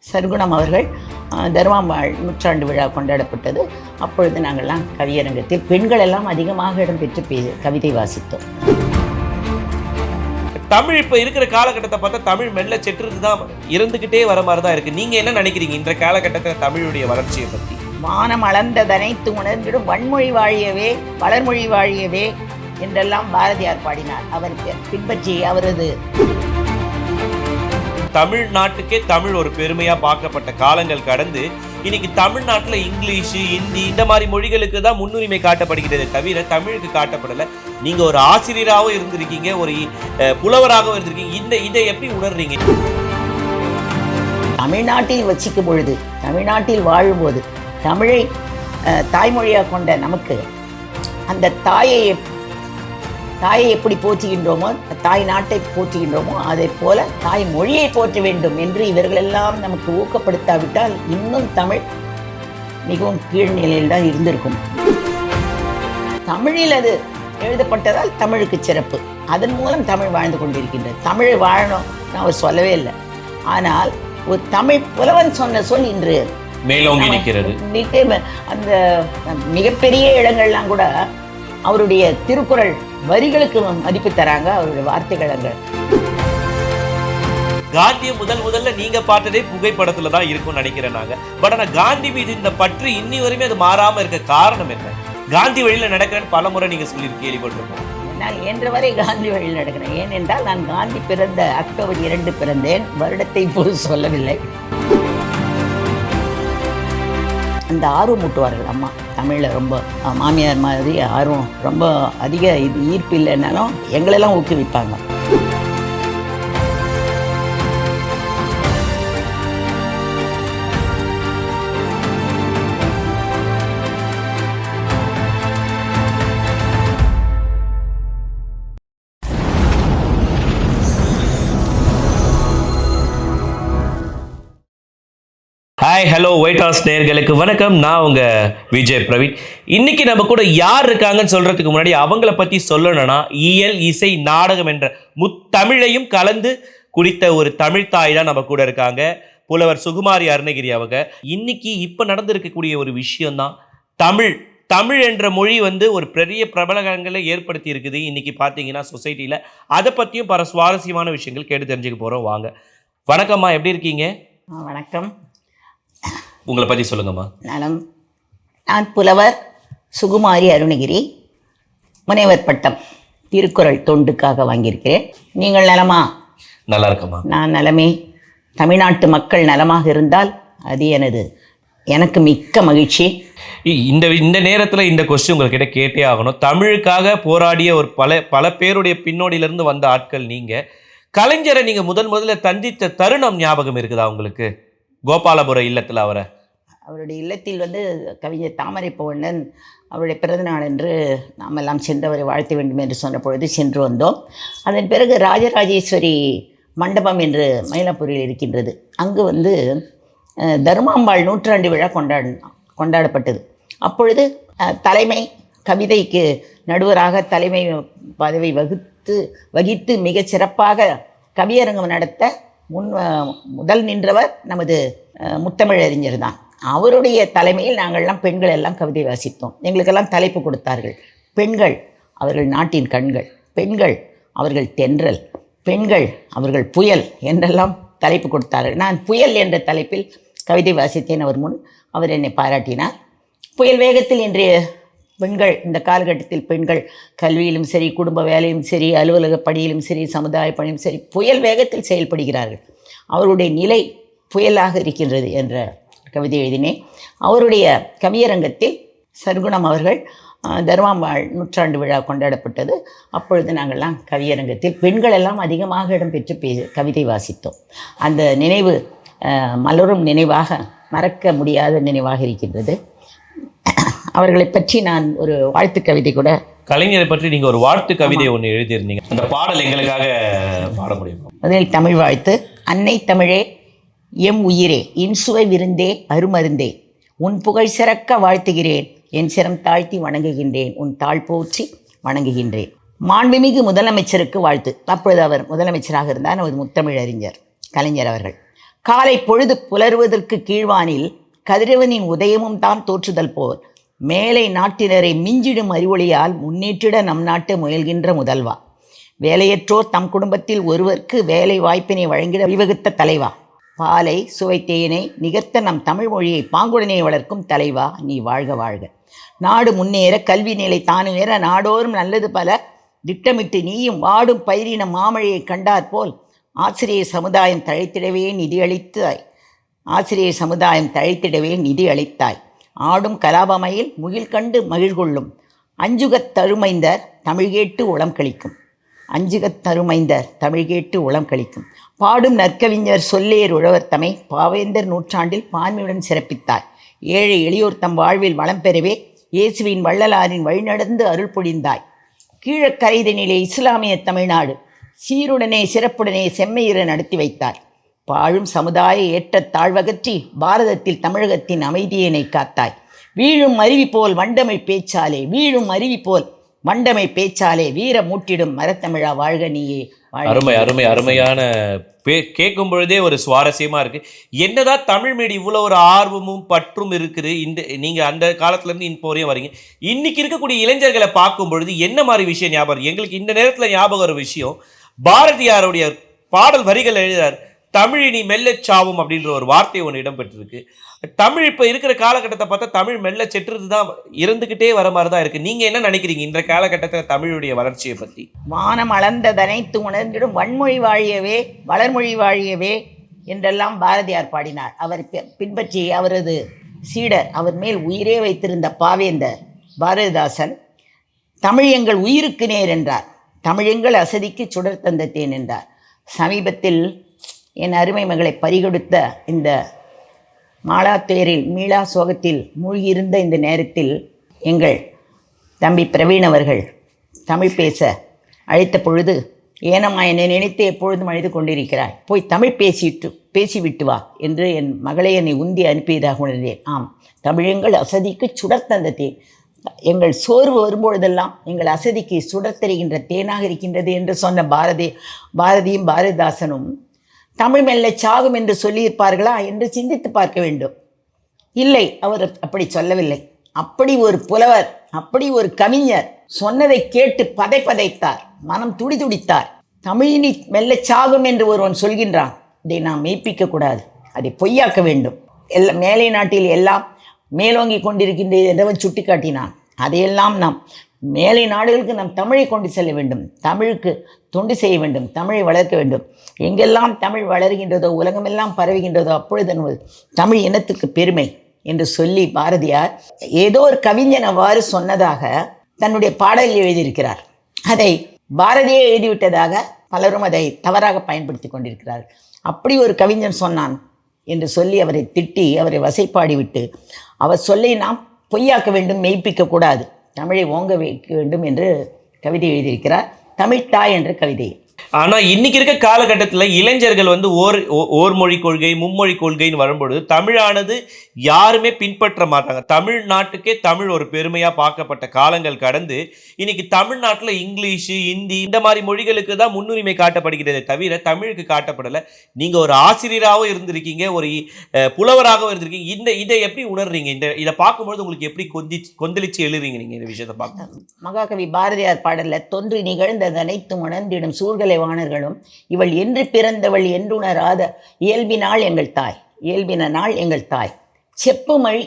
சர்க்குணம் அவர்கள் தர்மாம்பாள் நூற்றாண்டு விழா கொண்டாடப்பட்டது. அப்பொழுது நாங்கள்லாம் கவியரங்கத்தில் பெண்கள் எல்லாம் அதிகமாக இடம்பெற்று பே கவிதை வாசித்தோம். தமிழ் இப்ப இருக்கிற காலகட்டத்தை பார்த்தா தமிழ் மெல்ல செட்டுறது தான் இருந்துகிட்டே வர மாதிரி தான் இருக்கு. நீங்க என்ன நினைக்கிறீங்க? இந்த காலகட்டத்துல தமிழுடைய வளர்ச்சியை பத்தி. வானம் அளந்ததனைத்து உணர்ந்திடும். வன்மொழி வாழியவே வளர்மொழி வாழியவே என்றெல்லாம் பாரதியார் பாடினார். அவர் பி- பின்பற்றி அவரது தமிழ்நாட்டுக்கே தமிழ் ஒரு பெருமையா பார்க்கப்பட்ட காலங்கள் கடந்து இன்னைக்கு தமிழ்நாட்டுல இங்கிலீஷ் ஹிந்தி இந்த மாதிரி மொழிகளுக்கு தான் முன்னுரிமை காட்டப்படுகிறது தவிர தமிழுக்கு காட்டப்படலை. நீங்க ஒரு ஆசிரியராகவும் இருந்திருக்கீங்க ஒரு புலவராகவும் இருந்திருக்கீங்க. இந்த இதை எப்படி உணர்றீங்க? தமிழ்நாட்டில் வசிக்கும் பொழுது தமிழ்நாட்டில் வாழும்போது தமிழை அஹ், தாய்மொழியாக கொண்ட நமக்கு அந்த தாயை தாயை எப்படி போற்றுகின்றோமோ தாய் நாட்டை போற்றுகின்றோமோ அதை போல தாய் மொழியை போற்ற வேண்டும் என்று இவர்களெல்லாம் நமக்கு ஊக்கப்படுத்தாவிட்டால் இன்னும் தமிழ் மிகவும் கீழ்நிலையில் தான் இருந்திருக்கும். தமிழில் அது எழுதப்பட்டதால் தமிழுக்கு சிறப்பு. அதன் மூலம் தமிழ் வாழ்ந்து கொண்டிருக்கின்றது. தமிழை வாழணும் நான் அவர் சொல்லவே இல்லை. ஆனால் ஒரு தமிழ் புலவன் சொன்ன சொல் இன்று மேலோங்கி நிற்கிறது. அந்த மிகப்பெரிய இடங்கள்லாம் கூட அவருடைய திருக்குறள் வரிகளுக்கு மதிப்பு தராங்க அவருடைய வார்த்தைகள் காந்தியை முதல் முதல்ல நீங்க பார்த்ததே புகைப்படத்துல தான் இருக்கும்னு நினைக்கிறேன் நாங்க. பட் ஆனா காந்தி மீது இந்த பற்று இன்னி வரையுமே அது மாறாம இருக்க காரணம் என்ன? காந்தி வழியில நடக்கிறேன்னு பல முறை நீங்க சொல்லி கேள்விப்பட்டிருக்கோம். நான் இயன்றவரை காந்தி வழியில் நடக்கிறேன். ஏனென்றால் நான் காந்தி பிறந்த அக்டோபர் இரண்டு பிறந்தேன். வருடத்தை இப்போது சொல்லவில்லை. அந்த ஆர்வம் ஊட்டுவார்கள். அம்மா தமிழில் ரொம்ப மாமியார் மாதிரி ஆர்வம் ரொம்ப அதிக இது ஈர்ப்பு இல்லைன்னாலும் எங்களெல்லாம் ஊக்குவிப்பாங்க. ஹாய் ஹலோ ஒயிட் ஹவுஸ் நேர்களுக்கு வணக்கம். நான் உங்கள் விஜய் பிரவீன். இன்னைக்கு நம்ம கூட யார் இருக்காங்கன்னு சொல்கிறதுக்கு முன்னாடி அவங்கள பற்றி சொல்லணும்னா இயல் இசை நாடகம் என்ற முத்தமிழையும் கலந்து குடித்த ஒரு தமிழ் தாய் தான் நம்ம கூட இருக்காங்க. புலவர் சுகுமாரி அருணகிரி அவங்க. இன்னைக்கு இப்போ நடந்திருக்கக்கூடிய ஒரு விஷயம்தான் தமிழ் தமிழ் என்ற மொழி வந்து ஒரு பெரிய பிரபலங்களை ஏற்படுத்தி இருக்குது. இன்றைக்கி பார்த்தீங்கன்னா சொசைட்டியில் அதை பற்றியும் பல சுவாரஸ்யமான விஷயங்கள் கேட்டு தெரிஞ்சுக்க போகிறோம் வாங்க. வணக்கம்மா எப்படி இருக்கீங்க? வணக்கம். உங்களை பற்றி சொல்லுங்கம்மா. நலம். நான் புலவர் சுகுமாரி அருணகிரி முனைவர் பட்டம் திருக்குறள் தொண்டுக்காக வாங்கியிருக்கிறேன். நீங்கள் நலமா? நல்லா இருக்கம்மா. நான் நலமே. தமிழ்நாட்டு மக்கள் நலமாக இருந்தால் அது எனது எனக்கு மிக்க மகிழ்ச்சி. இந்த இந்த நேரத்தில் இந்த கொஸ்டின் உங்கள்கிட்ட கேட்டே ஆகணும். தமிழுக்காக போராடிய ஒரு பல பல பேருடைய பின்னோடியிலிருந்து வந்த ஆட்கள் நீங்கள் கலைஞரை நீங்கள் முதன் முதல்ல தந்தித்த தருணம் ஞாபகம் இருக்குதா உங்களுக்கு? கோபாலபுரம் இல்லத்தில் அவரை. அவருடைய இல்லத்தில் வந்து கவிஞர் தாமரை பவண்ணன் அவருடைய பிறந்தநாள் என்று நாம் எல்லாம் சென்றவரை வாழ்த்த வேண்டும் என்று சொன்ன பொழுது சென்று வந்தோம். அதன் பிறகு ராஜராஜேஸ்வரி மண்டபம் என்று மயிலாப்பூரில் இருக்கின்றது. அங்கு வந்து தர்மாம்பாள் நூற்றாண்டு விழா கொண்டாட கொண்டாடப்பட்டது. அப்பொழுது தலைமை கவிதைக்கு நடுவராக தலைமை பதவி வகுத்து வகித்து மிகச் சிறப்பாக கவியரங்கம் நடத்த முன் முதல் நின்றவர் நமது முத்தமிழறிஞர் தான். அவருடைய தலைமையில் நாங்கள்லாம் பெண்கள் எல்லாம் கவிதை வாசித்தோம். எங்களுக்கெல்லாம் தலைப்பு கொடுத்தார்கள். பெண்கள் அவர்கள் நாட்டின் கண்கள். பெண்கள் அவர்கள் தென்றல். பெண்கள் அவர்கள் புயல் என்றெல்லாம் தலைப்பு கொடுத்தார்கள். நான் புயல் என்ற தலைப்பில் கவிதை வாசித்தேன். அவர் முன் அவர் என்னை பாராட்டினார். புயல் வேகத்தில் இன்றைய பெண்கள் இந்த காலகட்டத்தில் பெண்கள் கல்வியிலும் சரி குடும்ப வேலையும் சரி அலுவலக பணியிலும் சரி சமுதாய பணியும் சரி புயல் வேகத்தில் செயல்படுகிறார்கள். அவருடைய நிலை புயலாக இருக்கின்றது என்ற கவிதை எழுதினேன். அவருடைய கவியரங்கத்தில் சர்க்குணம் அவர்கள் தர்மாம்பாள் நூற்றாண்டு விழா கொண்டாடப்பட்டது. அப்பொழுது நாங்கள்லாம் கவியரங்கத்தில் பெண்கள் எல்லாம் அதிகமாக இடம்பெற்று பே கவிதை வாசித்தோம். அந்த நினைவு மலரும் நினைவாக மறக்க முடியாத நினைவாக இருக்கின்றது. அவர்களை பற்றி நான் ஒரு வாழ்த்து கவிதை கூட கலைஞரை பற்றி நீங்கள் ஒரு வாழ்த்து கவிதை ஒன்று எழுதியிருந்தீங்க. அந்த பாடல் எங்களுக்காக பாட முடியுமா? முதலில் தமிழ் வாழ்த்து. அன்னை தமிழே எம் உயிரே இன்சுவை விருந்தே அருமருந்தே. உன் புகழ் சிறக்க வாழ்த்துகிறேன். என் சிரம் தாழ்த்தி வணங்குகின்றேன். உன் தாழ் போற்றி வணங்குகின்றேன். மாண்புமிகு முதலமைச்சருக்கு வாழ்த்து. அப்பொழுது அவர் முதலமைச்சராக இருந்தார். நமது முத்தமிழறிஞர் கலைஞர் அவர்கள். காலை பொழுது புலருவதற்கு கீழ்வானில் கதிரவனின் உதயமும் தான் தோற்றுதல் போல். மேலை நாட்டினரை மிஞ்சிடும் அறிவொளியால் முன்னேற்றிட நம் நாட்டு முயல்கின்ற முதல்வா. வேலையற்றோர் தம் குடும்பத்தில் ஒருவருக்கு வேலை வாய்ப்பினை வழங்கிட வழிவகுத்த தலைவா. பாலை சுவை தேனை நிகர்த்த நம் தமிழ் மொழியை பாங்குடனே வளர்க்கும் தலைவா. நீ வாழ்க வாழ்க. நாடு முன்னேற கல்வி நிலை தானுயர நாடோறும் நல்லது பல. திட்டமிட்டு நீயும் வாடும் பயிரின மாமழையை கண்டாற்போல் ஆசிரியர் சமுதாயம் தழைத்திடவே நிதியளித்தாய். ஆசிரியர் சமுதாயம் தழைத்திடவே நிதி அளித்தாய் ஆடும் கலாபமையில் முகில் கண்டு மகிழ்கொள்ளும். அஞ்சுகத் தருமைந்தர் தமிழ்கேட்டு உளம் கழிக்கும். அஞ்சுகத் தருமைந்தர் தமிழ்கேட்டு உளம் கழிக்கும். பாடும் நற்கவிஞர் சொல்லேர் உழவர் தமை பாவேந்தர் நூற்றாண்டில் பான்மையுடன் சிறப்பித்தாய் ஏழை எளியோர் தம் வாழ்வில் வளம் பெறவே இயேசுவின் வள்ளலாரின் வழிநடந்து அருள் பொழிந்தாய் கீழக்கரைதனிலே இஸ்லாமிய தமிழ்நாடு சீருடனே சிறப்புடனே செம்மையிற நடத்தி வைத்தார் பாழும் சமுதாய ஏற்றத் தாழ்வகற்றி பாரதத்தில் தமிழகத்தின் அமைதியினை காத்தாய். வீழும் அருவி போல் வண்டமிழ் பேச்சாலே வீழும் அருவி போல் வண்டமை பேச்சாலே வீர மூட்டிடும் மரத்தமிழா வாழ்க நீயே. அருமை அருமை அருமையான பே கேட்கும் பொழுதே ஒரு சுவாரஸ்யமா இருக்கு. என்னதான் தமிழ் மீது இவ்வளோ ஒரு ஆர்வமும் பற்றும் இருக்குது இந்த நீங்க அந்த காலத்துல இருந்து இப்போ வரையும் வரீங்க. இன்னைக்கு இருக்கக்கூடிய இளைஞர்களை பார்க்கும் பொழுது என்ன மாதிரி விஷயம் ஞாபகம்? எங்களுக்கு இந்த நேரத்துல ஞாபகம் வர விஷயம் பாரதியாருடைய பாடல் வரிகள் எழுதுறார். தமிழினி மெல்லச் சாவும் அப்படின்ற ஒரு வார்த்தை ஒன்று இடம்பெற்றிருக்கு. தமிழ் இப்போ இருக்கிற காலகட்டத்தை பார்த்தா தமிழ் மெல்ல செற்றுறது தான் இருந்துக்கிட்டே வர மாதிரி தான் இருக்குது நீங்கள் என்ன நினைக்கிறீங்க இந்த காலகட்டத்தில் தமிழுடைய வளர்ச்சியை பற்றி வானம் அளந்ததனைத்து உணர்ந்திடும் வன்மொழி வாழியவே வளர்மொழி வாழியவே என்றெல்லாம் பாரதியார் பாடினார். அவர் பின்பற்றி அவரது சீடர் அவர் மேல் உயிரே வைத்திருந்த பாவேந்தர் பாரதிதாசன் தமிழ் எங்கள் உயிருக்கு நேர் என்றார். தமிழ் எங்கள் அசதிக்கு சுடர் தந்த தேன் என்றார். சமீபத்தில் என் அருமை மகளை பறிகொடுத்த இந்த மாலாத்தேரில் மீளா சோகத்தில் மூழ்கியிருந்த இந்த நேரத்தில் எங்கள் தம்பி பிரவீன் அவர்கள் தமிழ் பேச அழைத்த பொழுது ஏனம்மா என்னை நினைத்து எப்பொழுதும் அழுது கொண்டிருக்கிறாய்? போய் தமிழ் பேசிட்டு பேசிவிட்டு வா என்று என் மகளை என்னை உந்தி அனுப்பியதாக உணர்ந்தேன். ஆம் தமிழெங்கள் அசதிக்கு சுடர் தந்த தேன். எங்கள் சோர்வு வரும்பொழுதெல்லாம் எங்கள் அசதிக்கு சுடர் தருகின்ற தேனாக இருக்கின்றது என்று சொன்ன பாரதி பாரதியும் பாரதிதாசனும் தமிழ் மெல்ல சாகும் என்று சொல்லியிருப்பார்களா என்று சிந்தித்து பார்க்க வேண்டும். இல்லை அவர் அப்படி சொல்லவில்லை. அப்படி ஒரு புலவர் அப்படி ஒரு கவிஞர் சொன்னதை கேட்டு பதை பதைத்தார் மனம் துடி துடித்தார். தமிழினி மெல்ல சாகும் என்று ஒருவன் சொல்கின்றான் இதை நாம் மெய்ப்பிக்க கூடாது அதை பொய்யாக்க வேண்டும். எல்லா மேலை நாட்டில் எல்லாம் மேலோங்கி கொண்டிருக்கின்றது என்றவன் சுட்டிக்காட்டினான்? அதையெல்லாம் நாம் மேலை நாடுகளுக்கு நாம் தமிழை கொண்டு செல்ல வேண்டும். தமிழுக்கு தொண்டு செய்ய வேண்டும் தமிழை வளர்க்க வேண்டும். எங்கெல்லாம் தமிழ் வளர்கின்றதோ உலகமெல்லாம் பரவுகின்றதோ அப்பொழுது தமிழ் இனத்துக்கு பெருமை என்று சொல்லி பாரதியார் ஏதோ ஒரு கவிஞன் அவ்வாறு சொன்னதாக தன்னுடைய பாடலில் எழுதியிருக்கிறார். அதை பாரதியே எழுதிவிட்டதாக பலரும் அதை தவறாக பயன்படுத்தி கொண்டிருக்கிறார் அப்படி ஒரு கவிஞன் சொன்னான் என்று சொல்லி அவரை திட்டி அவரை வசைப்பாடிவிட்டு அவர் சொல்லை நாம் பொய்யாக்க வேண்டும் மெய்ப்பிக்க கூடாது தமிழை ஓங்க வைக்க வேண்டும் என்று கவிதை எழுதியிருக்கிறார். தமிழ்த்தாய் என்ற கவிதை. ஆனால் இன்னைக்கு இருக்க காலகட்டத்தில் இளைஞர்கள் வந்து ஓர் ஓர் மொழி கொள்கை மும்மொழி கொள்கைன்னு வரும்பொழுது தமிழானது யாருமே பின்பற்ற மாட்டாங்க. தமிழ்நாட்டுக்கே தமிழ் ஒரு பெருமையாக பார்க்கப்பட்ட காலங்கள் கடந்து இன்னைக்கு தமிழ்நாட்டில் இங்கிலீஷு ஹிந்தி இந்த மாதிரி மொழிகளுக்கு தான் முன்னுரிமை காட்டப்படுகிறதே தவிர தமிழுக்கு காட்டப்படலை. நீங்கள் ஒரு ஆசிரியராகவும் இருந்திருக்கீங்க ஒரு புலவராகவும் இருந்திருக்கீங்க. இந்த இதை எப்படி உணர்றீங்க? இந்த இதை பார்க்கும்பொழுது உங்களுக்கு எப்படி கொந்தி கொந்தளிச்சு எழுதுறீங்க நீங்கள் இந்த விஷயத்தை பார்க்க மகாகவி பாரதியார் பாடலில் தொன்று நிகழ்ந்ததனைத்து உணர்ந்திடும் சூழ்கள் வானர்களும் இவள் என்று பிறந்தவள் என்றுணராத இயல்பினாள் எங்கள் தாய் இயல்பின நாள் எங்கள் தாய். செப்பு மொழி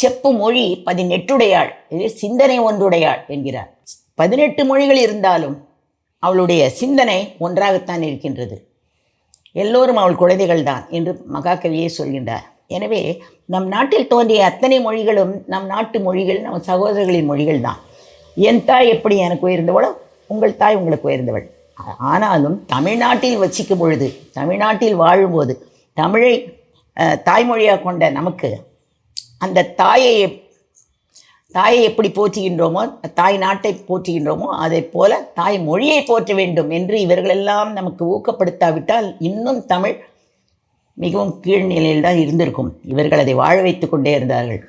செப்பு மொழி பதினெட்டுடையாள் இது சிந்தனை ஒன்றுடையாள் என்கிறார். பதினெட்டு மொழிகள் இருந்தாலும் அவளுடைய சிந்தனை ஒன்றாகத்தான் இருக்கின்றது. எல்லோரும் அவள் குழந்தைகள் தான் என்று மகாகவியே சொல்கின்றார். எனவே நம் நாட்டில் தோன்றிய அத்தனை மொழிகளும் நம் நாட்டு மொழிகள் நம் சகோதரர்களின் மொழிகள் தான். என் தாய் எப்படி எனக்கு உயர்ந்தவளோ உங்கள் தாய் உங்களுக்கு உயர்ந்தவள். ஆனாலும் தமிழ்நாட்டில் வசிக்கும் பொழுது தமிழ்நாட்டில் வாழும்போது தமிழை தாய்மொழியாக கொண்ட நமக்கு அந்த தாயை தாயை எப்படி போற்றுகின்றோமோ தாய் நாட்டை போற்றுகின்றோமோ அதை போல தாய் மொழியை போற்ற வேண்டும் என்று இவர்களெல்லாம் நமக்கு ஊக்கப்படுத்தாவிட்டால் இன்னும் தமிழ் மிகவும் கீழ்நிலையில் தான் இருந்திருக்கும். இவர்கள் அதை வாழ வைத்து கொண்டே இருந்தார்கள்.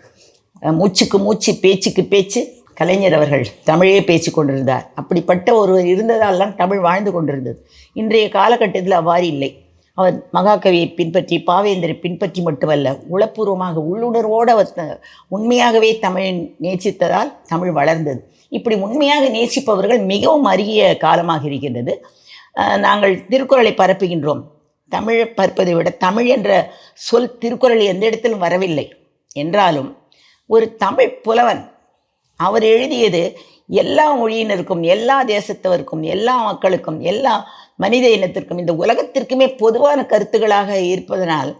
மூச்சுக்கு மூச்சு பேச்சுக்கு பேச்சு கலைஞர் அவர்கள் தமிழே பேசி கொண்டிருந்தார். அப்படிப்பட்ட ஒருவர் இருந்ததால் தான் தமிழ் வாழ்ந்து கொண்டிருந்தது. இன்றைய காலகட்டத்தில் அவ்வாறு இல்லை. அவர் மகாகவியை பின்பற்றி பாவேந்தரை பின்பற்றி மட்டுமல்ல உளப்பூர்வமாக உள்ளுணர்வோடு அவர் உண்மையாகவே தமிழை நேசித்ததால் தமிழ் வளர்ந்தது. இப்படி உண்மையாக நேசிப்பவர்கள் மிகவும் அருகிய காலமாக இருக்கின்றது. நாங்கள் திருக்குறளை பரப்புகின்றோம். தமிழை பரப்பதை விட தமிழ் என்ற சொல் திருக்குறள் எந்த இடத்திலும் வரவில்லை. என்றாலும் ஒரு தமிழ் புலவன் அவர் எழுதியது எல்லா மொழியினருக்கும் எல்லா தேசத்தவருக்கும் எல்லா மக்களுக்கும் எல்லா மனித இனத்திற்கும் இந்த உலகத்திற்குமே பொதுவான கருத்துக்களாக இருப்பதனால்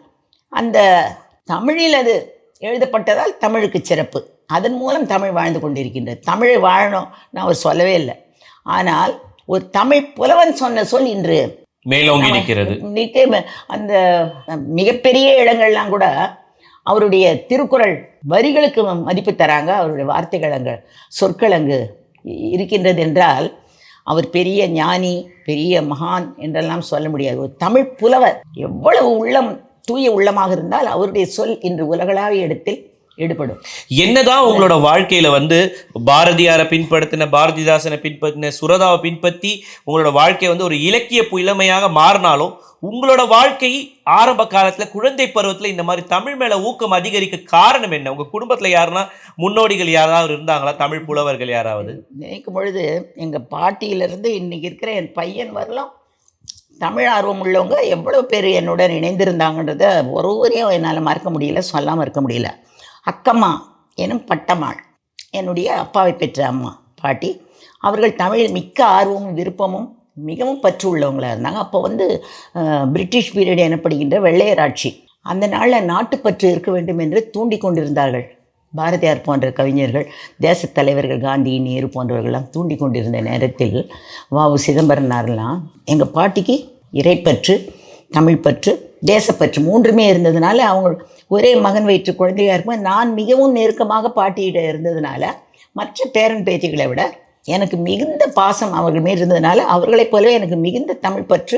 அந்த தமிழில் அது எழுதப்பட்டதால் தமிழுக்கு சிறப்பு. அதன் மூலம் தமிழ் வாழ்ந்து கொண்டிருக்கின்றது. தமிழை வாழணும் நான் அவர் சொல்லவே இல்லை. ஆனால் ஒரு தமிழ் புலவன் சொன்ன சொல் இன்று மேலோங்கி நிற்கிறது. அந்த மிகப்பெரிய இடங்கள்லாம் கூட அவருடைய திருக்குறள் வரிகளுக்கு மதிப்பு தராங்க. அவருடைய வார்த்தைகள் சொற்களங்கு சொற்கள் அங்கு இருக்கின்றது என்றால் அவர் பெரிய ஞானி பெரிய மகான் என்றெல்லாம் சொல்ல முடியாது. ஒரு தமிழ் புலவர் எவ்வளவு உள்ளம் தூய உள்ளமாக இருந்தால் அவருடைய சொல் இன்று உலகளாவிய இடத்தில் ஈடுபடும். என்னதான் உங்களோட வாழ்க்கையில வந்து பாரதியாரை பின்படுத்தின பாரதிதாசனை பின்பற்றின சுரதாவை பின்பற்றி உங்களோட வாழ்க்கை வந்து ஒரு இலக்கிய புலமையாக மாறினாலும் உங்களோட வாழ்க்கை ஆரம்ப காலத்துல குழந்தை பருவத்துல இந்த மாதிரி தமிழ் மேல ஊக்கம் அதிகரிக்க காரணம் என்ன? உங்க குடும்பத்துல யாருன்னா முன்னோடிகள் யாராவது இருந்தாங்களா? தமிழ் புலவர்கள் யாராவது? நினைக்கும் பொழுது எங்கள் பாட்டியிலிருந்து இன்னைக்கு இருக்கிற என் பையன் வரலாம். தமிழ் ஆர்வம் உள்ளவங்க எவ்வளோ பேர் என்னுடன் இணைந்திருந்தாங்கன்றத ஒருவரையும் என்னால் மறக்க முடியல சொல்லாமல் இருக்க முடியல. அக்கம்மா எனும் பட்டம்மாள். என்னுடைய அப்பாவை பெற்ற அம்மா பாட்டி. அவர்கள் தமிழில் மிக்க ஆர்வமும் விருப்பமும் மிகவும் பற்று உள்ளவங்களாக இருந்தாங்க. அப்போ வந்து பிரிட்டிஷ் பீரியட் எனப்படுகின்ற வெள்ளையராட்சி அந்த நாளில் நாட்டுப்பற்று இருக்க வேண்டும் என்று தூண்டி கொண்டிருந்தார்கள். பாரதியார் போன்ற கவிஞர்கள் தேசத் தலைவர்கள் காந்தி நேரு போன்றவர்கள்லாம் தூண்டி கொண்டிருந்த நேரத்தில் வாவு சிதம்பரனார்லாம் எங்கள் பாட்டிக்கு இறைப்பற்று தமிழ்ப்பற்று தேசப்பற்று மூன்றுமே இருந்ததுனால அவங்க ஒரே மகன் வயிற்று குழந்தையாக இருக்கும் நான் மிகவும் நெருக்கமாக பாட்டியிட இருந்ததுனால மற்ற பேரன் பேத்திகளை விட எனக்கு மிகுந்த பாசம் அவர்கள் மேல் இருந்ததுனால அவர்களைப் போலவே எனக்கு மிகுந்த தமிழ் பற்று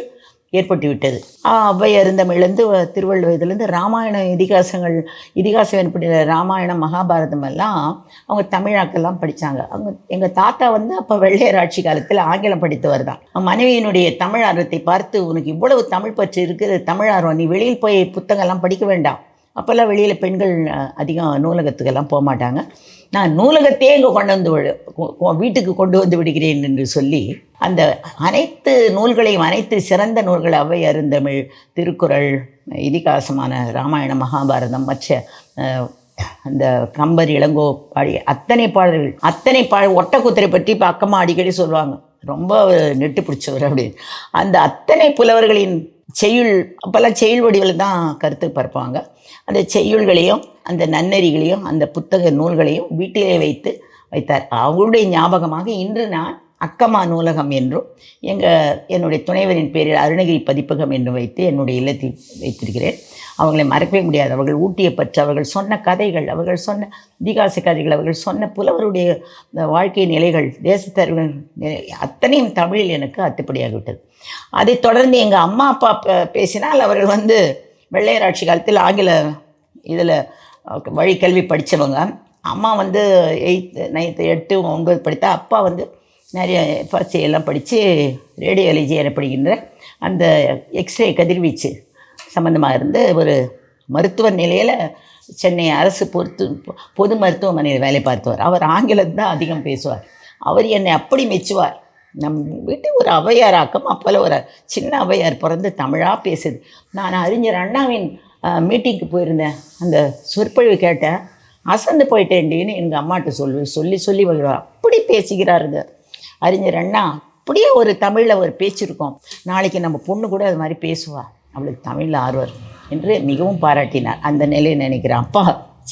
ஏற்பட்டு விட்டது அவ்வை அருந்தமிழ்லேருந்து திருவள்ளுவத்திலேருந்து ராமாயணம் இதிகாசங்கள் இதிகாசம் ஏற்பட்ட ராமாயணம் மகாபாரதம் எல்லாம் அவங்க தமிழாக்கெல்லாம் படித்தாங்க அவங்க எங்கள் தாத்தா வந்து அப்போ வெள்ளையர் ஆட்சி காலத்தில் ஆங்கிலம் படித்தவர் தான். மனைவியினுடைய தமிழ் ஆர்வத்தை பார்த்து உனக்கு இவ்வளவு தமிழ் பற்று இருக்குது தமிழ் ஆர்வம் நீ வெளியில் போய் புத்தகம்லாம் படிக்க வேண்டாம். அப்போல்லாம் வெளியில் பெண்கள் அதிகம் நூலகத்துக்கெல்லாம் போக மாட்டாங்க. நான் நூலகத்தையே இங்கே கொண்டு வந்து வீட்டுக்கு கொண்டு வந்து விடுகிறேன் என்று சொல்லி அந்த அனைத்து நூல்களையும் அனைத்து சிறந்த நூல்கள் அவை அருந்தமிழ் திருக்குறள் இதிகாசமான ராமாயணம் மகாபாரதம் மற்ற அந்த கம்பர் இளங்கோ பாடிய அத்தனை பாடல்கள் அத்தனை பா ஒட்டக்குதிரை பற்றி இப்போ அக்கம்மா அடிக்கடி சொல்லுவாங்க. ரொம்ப நெட்டு பிடிச்சவர் அப்படின்னு. அந்த அத்தனை புலவர்களின் செய்யுள் அப்போல்லாம் செய்யுள் வடிவில் தான் கருத்து பரப்புவாங்க. அந்த செய்யுள்களையும் அந்த நன்னெறிகளையும் அந்த புத்தக நூல்களையும் வீட்டிலே வைத்து வைத்தார். அவருடைய ஞாபகமாக இன்று நான் அக்கமா நூலகம் என்றும் எங்கள் என்னுடைய துணைவரின் பேரில் அருணகிரி பதிப்பகம் என்றும் வைத்து என்னுடைய இல்லத்தில் வைத்திருக்கிறேன். அவங்களை மறக்கவே முடியாது. அவர்கள் ஊட்டிய பற்று அவர்கள் சொன்ன கதைகள் அவர்கள் சொன்ன இதிகாச கதைகள் அவர்கள் சொன்ன புலவருடைய இந்த வாழ்க்கை நிலைகள் தேசத்தர்கள் அத்தனையும் தமிழில் எனக்கு அத்துப்படியாகிவிட்டது. அதைத் தொடர்ந்து எங்கள் அம்மா அப்பா பேசினால் அவர்கள் வந்து வெள்ளையராட்சி காலத்தில் ஆங்கில இதில் வழிக்கல்வி படித்தவங்க. அம்மா வந்து எயித்து நைன்த்து எட்டு ஒன்பது படித்தா அப்பா வந்து நிறைய எஃப்ஆர்சி எல்லாம் படித்து ரேடியாலஜி எனப்படுகின்ற அந்த எக்ஸ்ரே கதிர்வீச்சு சம்மந்தமாக இருந்து ஒரு மருத்துவ நிலையில் சென்னை அரசு பொறுத்து பொது மருத்துவமனையில் வேலை பார்த்தவர். அவர் ஆங்கிலம் தான் அதிகம் பேசுவார். அவர் என்னை அப்படி மெச்சுவார். நம் வீட்டு ஒரு அவையாராக்கம் அப்போல ஒரு சின்ன அவையார் பிறந்து தமிழாக பேசுது. நான் அறிஞர் அண்ணாவின் மீட்டிங்க்கு போயிருந்தேன். அந்த சொற்பொழிவு கேட்டேன். அசந்து போயிட்டேன்டின்னு எங்கள் அம்மாட்ட சொல்லி சொல்லி சொல்லி வருவார் அப்படி பேசுகிறாருங்க. அறிஞர் அண்ணா அப்படியே ஒரு தமிழில் ஒரு பேச்சிருக்கோம் நாளைக்கு நம்ம பொண்ணு கூட அது மாதிரி பேசுவா. அவளுக்கு தமிழில் ஆர்வர் என்று மிகவும் பாராட்டினார். அந்த நிலையை நினைக்கிறேன் அப்பா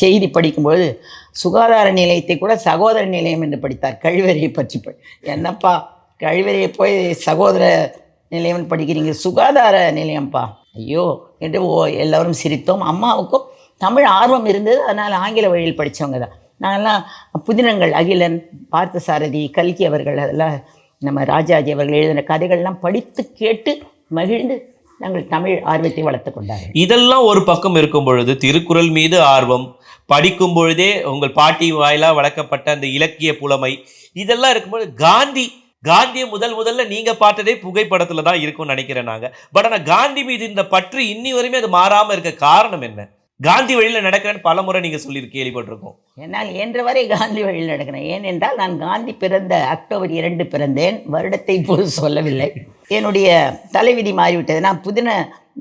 செய்தி படிக்கும்பொழுது சுகாதார நிலையத்தை கூட சகோதர நிலையம் என்று படித்தார். கழிவறையை பற்றி படி என்னப்பா கழிவறையை போய் சகோதர நிலையம் படிக்கிறீங்க சுகாதார நிலையம்ப்பா. ஐயோ என்று ஓ எல்லோரும் சிரித்தோம். அம்மாவுக்கும் தமிழ் ஆர்வம் இருந்தது அதனால் ஆங்கில வழியில் படித்தவங்க தான். நாங்கள்லாம் புதினங்கள் அகிலன் பார்த்தசாரதி கல்கி அவர்கள் அதெல்லாம் நம்ம ராஜாஜி அவர்கள் எழுதின கதைகள்லாம் படித்து கேட்டு மகிழ்ந்து நாங்கள் தமிழ் ஆர்வத்தை வளர்த்து கொண்டார்கள். இதெல்லாம் ஒரு பக்கம் இருக்கும் பொழுது திருக்குறள் மீது ஆர்வம் படிக்கும் பொழுதே உங்கள் பாட்டி வாயிலாக வளர்க்கப்பட்ட அந்த இலக்கிய புலமை இதெல்லாம் இருக்கும்போது காந்தி காந்தியை முதல் முதல்ல நீங்கள் பார்த்ததே புகைப்படத்தில் தான் இருக்கும்னு நினைக்கிறேன் நாங்கள் பட் ஆனால் காந்தி மீது இந்த பற்று இன்னி வரையுமே அது மாறாமல் இருக்க காரணம் என்ன? காந்தி வழியில் நடக்கிறேன்னு பல முறை நீங்கள் சொல்லி கேள்விப்பட்டிருக்கோம். என்னால் என்ற வரை காந்தி வழியில் நடக்கிறேன். ஏனென்றால் நான் காந்தி பிறந்த அக்டோபர் இரண்டு பிறந்தேன். வருடத்தை இப்போது சொல்லவில்லை. என்னுடைய தலைவிதி மாறிவிட்டது. நான் புதின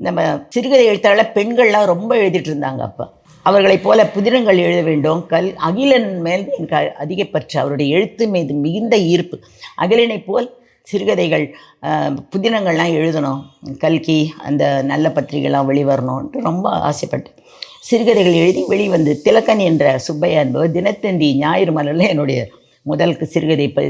நம்ம சிறுகதை எழுத்தாளர் பெண்கள்லாம் ரொம்ப எழுதிட்டு இருந்தாங்க அப்போ. அவர்களைப் போல புதினங்கள் எழுத வேண்டும். கல் அகிலன் மேல் எனக்கு அதிகப்பற்ற அதிக பற்று. அவருடைய எழுத்து மீது மிகுந்த ஈர்ப்பு. அகிலனைப் போல் சிறுகதைகள் புதினங்கள்லாம் எழுதணும். கல்கி அந்த நல்ல பத்திரிகைலாம் வெளிவரணும்ன்ட்டு ரொம்ப ஆசைப்பட்டேன். சிறுகதைகள் எழுதி வெளிவந்து திலக்கன் என்ற சுப்பையா என்பவர் தினத்தந்தி ஞாயிறு மலரில் என்னுடைய முதல் சிறுகதை ப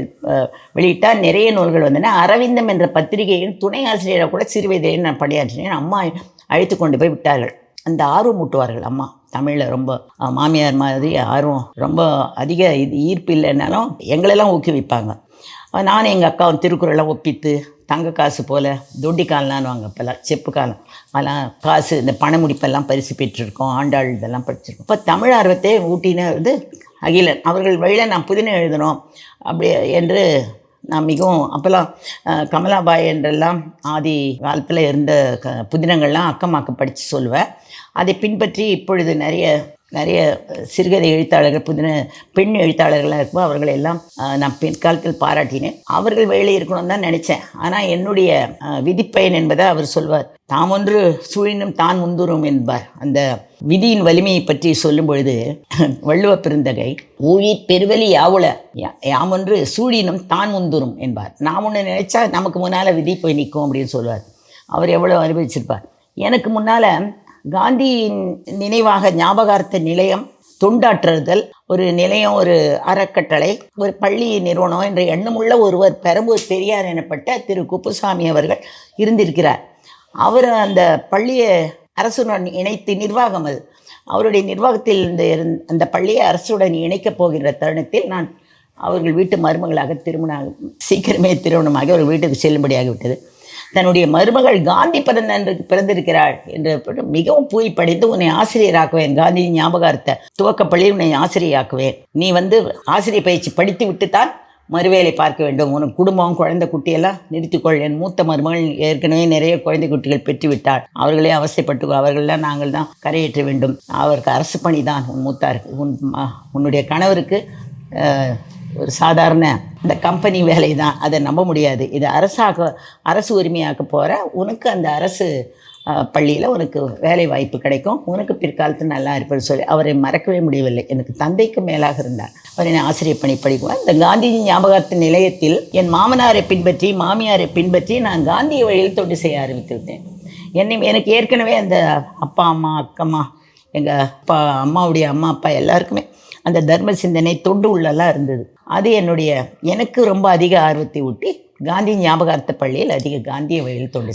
வெளியிட்டால் நிறைய நூல்கள் வந்தன. அரவிந்தம் என்ற பத்திரிகையின் துணை ஆசிரியராக கூட சிறுவயதில் நான் பணியாற்றினேன். அம்மா அழைத்து கொண்டு போய் விட்டார்கள். அந்த ஆர்வம் ஊட்டுவார்கள் அம்மா. தமிழில் ரொம்ப மாமியார் மாதிரி ஆர்வம். ரொம்ப அதிக இது ஈர்ப்பு இல்லைன்னாலும் எங்களெல்லாம் ஊக்குவிப்பாங்க நானும் எங்கள் அக்காவும் திருக்குறளெல்லாம் ஒப்பித்து தங்க காசு போல் தொட்டி கால்னான்னு அப்போல்லாம் செப்பு காலம். அதெல்லாம் காசு இந்த பண முடிப்பெல்லாம் பரிசு பெற்றிருக்கோம் ஆண்டாள் இதெல்லாம் படிச்சிருக்கோம். இப்போ தமிழ் ஆர்வத்தை ஊட்டின வந்து அகிலன். அவர்கள் வழியில் நான் புதினம் எழுதணும் அப்படி என்று நான் மிகவும் அப்போல்லாம் கமலாபாய் என்றெல்லாம் ஆதி காலத்தில் இருந்த க புதினங்கள்லாம் அக்கமாக்க படித்து சொல்லுவேன். அதை பின்பற்றி இப்பொழுது நிறைய நிறைய சிறுகதை எழுத்தாளர்கள் புதின பெண் எழுத்தாளர்களாக இருக்கும் அவர்களை எல்லாம் நான் பிற்காலத்தில் பாராட்டினேன். அவர்கள் வேலை இருக்கணும்னு தான் நினச்சேன். ஆனால் என்னுடைய விதிப்பயன் என்பதை அவர் சொல்வார். தாம் ஒன்று சூழினும் தான் முந்துரும் என்பார். அந்த விதியின் வலிமையை பற்றி சொல்லும் பொழுது வள்ளுவ பெருந்தகை ஊழிற் பெருவலி யாவுல யா- ஒன்று சூழினும் தான் முந்துரும் என்பார். நாம் ஒன்று நினைச்சா நமக்கு முன்னால் விதி போய் நிற்கும் அப்படின்னு சொல்லுவார் அவர் எவ்வளோ அனுபவிச்சிருப்பார். எனக்கு முன்னால் காந்தியின் நினைவாக ஞாபகார்த்த நிலையம் தொண்டாற்றுதல் ஒரு நிலையம் ஒரு அறக்கட்டளை ஒரு பள்ளி நிறுவனம் என்ற எண்ணமுள்ள ஒருவர் பெரம்பூர் பெரியார் எனப்பட்ட திரு. குப்புசாமி அவர்கள் இருந்திருக்கிறார். அவர் அந்த பள்ளியை அரசுடன் இணைத்து நிர்வாகம் அது. அவருடைய நிர்வாகத்தில் இந்த அந்த பள்ளியை அரசுடன் இணைக்கப் போகின்ற தருணத்தில் நான் அவர்கள் வீட்டு மருமகளாக திருமணம் சீக்கிரமே திருமணமாகி அவர்கள் வீட்டுக்கு செல்லும்படியாகிவிட்டது. தன்னுடைய மருமகள் காந்தி பிறந்த பிறந்திருக்கிறாள் என்று மிகவும் மிகவும் பூய்ப்படைந்து உன்னை ஆசிரியராக்குவேன். காந்தி ஞாபகார்த்த துவக்கப்பள்ளியில் உன்னை ஆசிரியராக்குவேன் நீ வந்து ஆசிரியர் பயிற்சி படித்து விட்டுத்தான் மறுவேலை பார்க்க வேண்டும். உனக்கு குடும்பம் குழந்தை குட்டியெல்லாம் நிறுத்திக்கொள். என் மூத்த மருமகள் ஏற்கனவே நிறைய குழந்தை குட்டிகள் பெற்றுவிட்டாள். அவர்களே அவசியப்பட்டு அவர்களெல்லாம் நாங்கள் தான் கரையேற்ற வேண்டும். அவருக்கு அரசு பணி தான் உன் மூத்தார் உன் ம- உன்னுடைய கணவருக்கு ஒரு சாதாரண இந்த கம்பெனி வேலை தான் அதை நம்ப முடியாது. இது அரசாக அரசு உரிமையாக்க போகிற உனக்கு அந்த அரசு பள்ளியில் உனக்கு வேலை வாய்ப்பு கிடைக்கும். உனக்கு பிற்காலத்தில் நல்லா இருப்பது சொல்லி அவரை மறக்கவே முடியவில்லை. எனக்கு தந்தைக்கு மேலாக இருந்தார். அவர் என்னை ஆசிரியர் பணி படிக்குவார் இந்த காந்திஜி ஞாபகார்த்த நிலையத்தில் என் மாமனாரை பின்பற்றி மாமியாரை பின்பற்றி நான் காந்திய வழியில் தொண்டு செய்ய ஆரம்பித்து என்னை எனக்கு ஏற்கனவே அந்த அப்பா அம்மா அக்கம்மா எங்கள் அப்பா அம்மாவுடைய அம்மா அப்பா எல்லாருக்குமே அந்த தர்ம சிந்தனை தொண்டு உள்ளலாம் இருந்தது. அது என்னுடைய எனக்கு ரொம்ப அதிக ஆர்வத்தை ஊட்டி காந்தி ஞாபகார்த்த பள்ளியில் அதிக காந்திய வழியில் தொண்டு